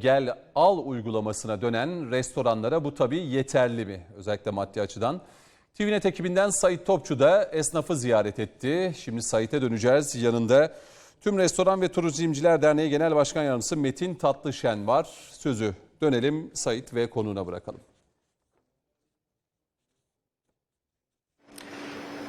Gel al uygulamasına dönen restoranlara bu tabii yeterli mi? Özellikle maddi açıdan. TVNet ekibinden Sait Topçu da esnafı ziyaret etti. Şimdi Sait'e döneceğiz. Yanında Tüm Restoran ve Turizmciler Derneği Genel Başkan Yardımcısı Metin Tatlışen var. Sözü dönelim Sait ve konuğuna bırakalım.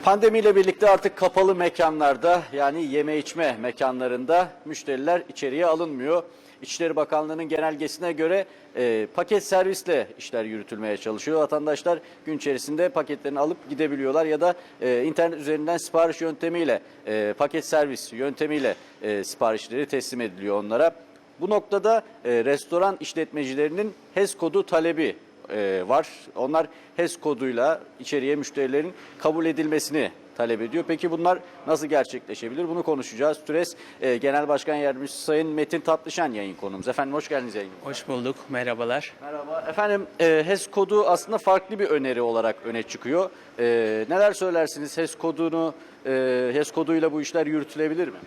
Pandemiyle birlikte artık kapalı mekanlarda yani yeme içme mekanlarında müşteriler içeriye alınmıyor. İçişleri Bakanlığı'nın genelgesine göre e, paket servisle işler yürütülmeye çalışıyor. Vatandaşlar gün içerisinde paketlerini alıp gidebiliyorlar ya da e, internet üzerinden sipariş yöntemiyle, e, paket servis yöntemiyle e, siparişleri teslim ediliyor onlara. Bu noktada e, restoran işletmecilerinin HES kodu talebi e, var. Onlar HES koduyla içeriye müşterilerin kabul edilmesini talep ediyor. Peki bunlar nasıl gerçekleşebilir? Bunu konuşacağız. TÜRES e, Genel Başkan Yardımcısı Sayın Metin Tatlışen yayın konumuz. Efendim hoş geldiniz yayınımıza. Hoş bulduk, merhabalar. Merhaba. Efendim e, HES kodu aslında farklı bir öneri olarak öne çıkıyor. E, neler söylersiniz? HES kodunu, e, HES koduyla bu işler yürütülebilir mi?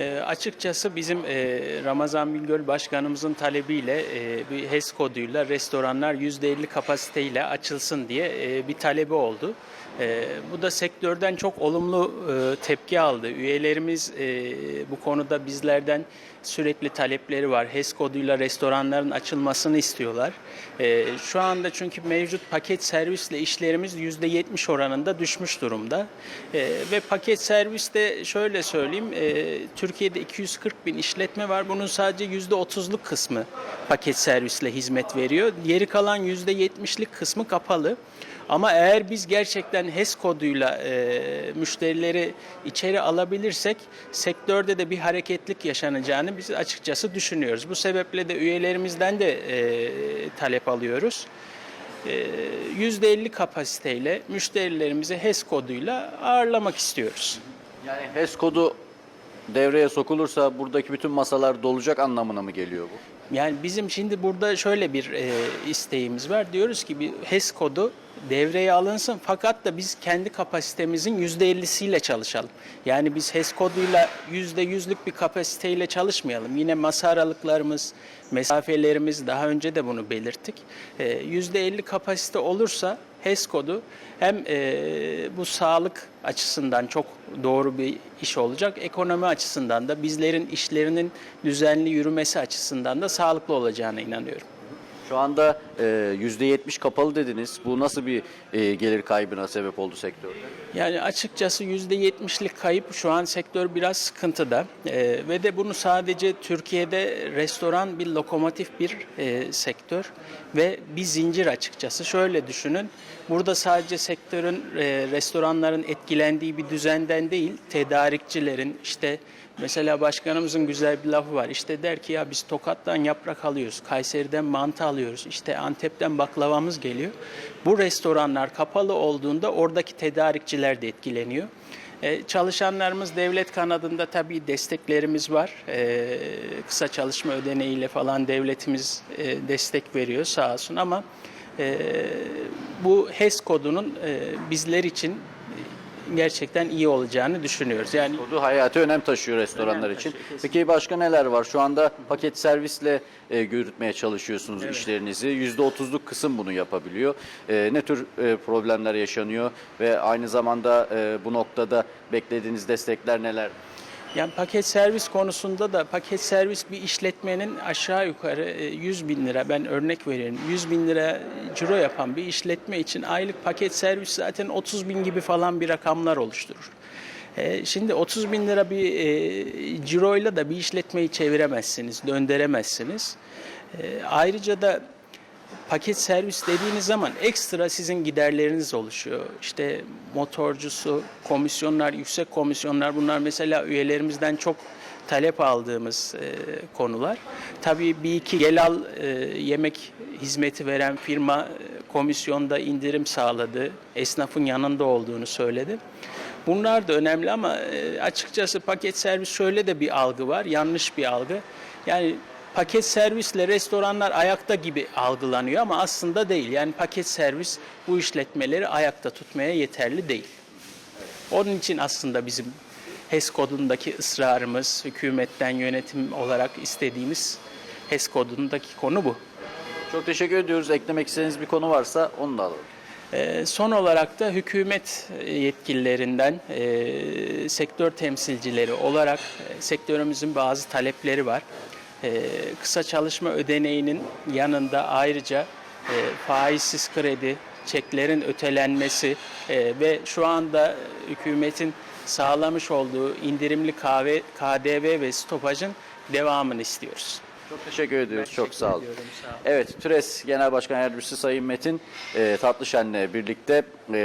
E, açıkçası bizim e, Ramazan Bingöl Başkanımızın talebiyle e, bir HES koduyla restoranlar %50 kapasiteyle açılsın diye e, bir talebi oldu. E, bu da sektörden çok olumlu e, tepki aldı. Üyelerimiz e, bu konuda bizlerden sürekli talepleri var. HES koduyla restoranların açılmasını istiyorlar. E, şu anda çünkü mevcut paket servisle işlerimiz %70 oranında düşmüş durumda. E, ve paket serviste şöyle söyleyeyim, e, Türkiye'de 240 bin işletme var. Bunun sadece %30'luk kısmı paket servisle hizmet veriyor. Geri kalan %70'lik kısmı kapalı. Ama eğer biz gerçekten HES koduyla e, müşterileri içeri alabilirsek sektörde de bir hareketlik yaşanacağını biz açıkçası düşünüyoruz. Bu sebeple de üyelerimizden de e, talep alıyoruz. E, %50 kapasiteyle müşterilerimizi HES koduyla ağırlamak istiyoruz. Yani HES kodu devreye sokulursa buradaki bütün masalar dolacak anlamına mı geliyor bu? Yani bizim şimdi burada şöyle bir e, isteğimiz var. Diyoruz ki bir HES kodu devreye alınsın fakat da biz kendi kapasitemizin %50'siyle çalışalım. Yani biz HES koduyla %100'lük bir kapasiteyle çalışmayalım. Yine masa aralıklarımız, mesafelerimiz daha önce de bunu belirttik. E, %50 kapasite olursa HES kodu hem e, bu sağlık açısından çok doğru bir iş olacak, ekonomi açısından da bizlerin işlerinin düzenli yürümesi açısından da sağlıklı olacağına inanıyorum. Şu anda e, %70 kapalı dediniz. Bu nasıl bir e, gelir kaybına sebep oldu sektörde? Yani açıkçası %70'lik kayıp şu an sektör biraz sıkıntıda Ee, ve de bunu sadece Türkiye'de restoran bir lokomotif bir e, sektör ve bir zincir açıkçası. Şöyle düşünün burada sadece sektörün e, restoranların etkilendiği bir düzenden değil tedarikçilerin işte Mesela başkanımızın güzel bir lafı var. İşte der ki ya biz Tokat'tan yaprak alıyoruz, Kayseri'den mantı alıyoruz, işte Antep'ten baklavamız geliyor. Bu restoranlar kapalı olduğunda oradaki tedarikçiler de etkileniyor. Ee, çalışanlarımız devlet kanadında tabii desteklerimiz var. Ee, kısa çalışma ödeneğiyle falan devletimiz e, destek veriyor sağ olsun ama e, bu HES kodunun e, bizler için gerçekten iyi olacağını düşünüyoruz. Yani Kodu hayati önem taşıyor restoranlar Önem için. taşıyor, Peki başka neler var? Şu anda paket servisle e, yürütmeye çalışıyorsunuz işlerinizi. %30'luk kısım bunu yapabiliyor. E, ne tür e, problemler yaşanıyor ve aynı zamanda e, bu noktada beklediğiniz destekler neler? Yani paket servis konusunda da paket servis bir işletmenin aşağı yukarı e, 100 bin lira ben örnek veriyorum 100 bin lira ciro yapan bir işletme için aylık paket servis zaten 30 bin gibi falan bir rakamlar oluşturur. E, Şimdi 30 bin lira bir e, ciroyla da bir işletmeyi çeviremezsiniz, döndüremezsiniz. E, Ayrıca da paket servis dediğiniz zaman ekstra sizin giderleriniz oluşuyor. İşte motorcusu, komisyonlar, yüksek komisyonlar bunlar mesela üyelerimizden çok talep aldığımız e, konular. Tabii bir iki gelal e, yemek hizmeti veren firma e, komisyonda indirim sağladı. Esnafın yanında olduğunu söyledi. Bunlar da önemli ama e, açıkçası paket servis şöyle de bir algı var, yanlış bir algı. Yani paket servisle restoranlar ayakta gibi algılanıyor ama aslında değil. Yani paket servis bu işletmeleri ayakta tutmaya yeterli değil. Onun için aslında bizim HES kodundaki ısrarımız, hükümetten yönetim olarak istediğimiz HES kodundaki konu bu. Çok teşekkür ediyoruz. Eklemek istediğiniz bir konu varsa onu da alalım. Ee, Son olarak da hükümet e, yetkililerinden e, sektör temsilcileri olarak e, sektörümüzün bazı talepleri var. E, kısa çalışma ödeneğinin yanında ayrıca e, faizsiz kredi, çeklerin ötelenmesi e, ve şu anda hükümetin sağlamış olduğu indirimli KDV ve stopajın devamını istiyoruz. Çok teşekkür ediyoruz. Çok sağ olun. ediyorum, sağ olun. Evet, TÜRES Genel Başkan Yardımcısı Sayın Metin e, Tatlışen'le birlikte e,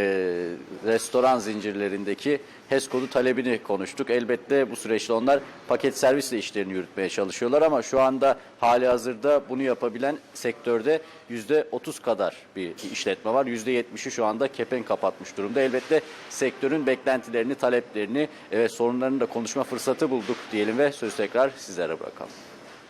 restoran zincirlerindeki HES kodu talebini konuştuk. Elbette bu süreçte onlar paket servisle işlerini yürütmeye çalışıyorlar ama şu anda hali hazırda bunu yapabilen sektörde %30 kadar bir işletme var. %70'i şu anda kepenk kapatmış durumda. Elbette sektörün beklentilerini, taleplerini ve sorunlarını da konuşma fırsatı bulduk diyelim ve sözü tekrar sizlere bırakalım.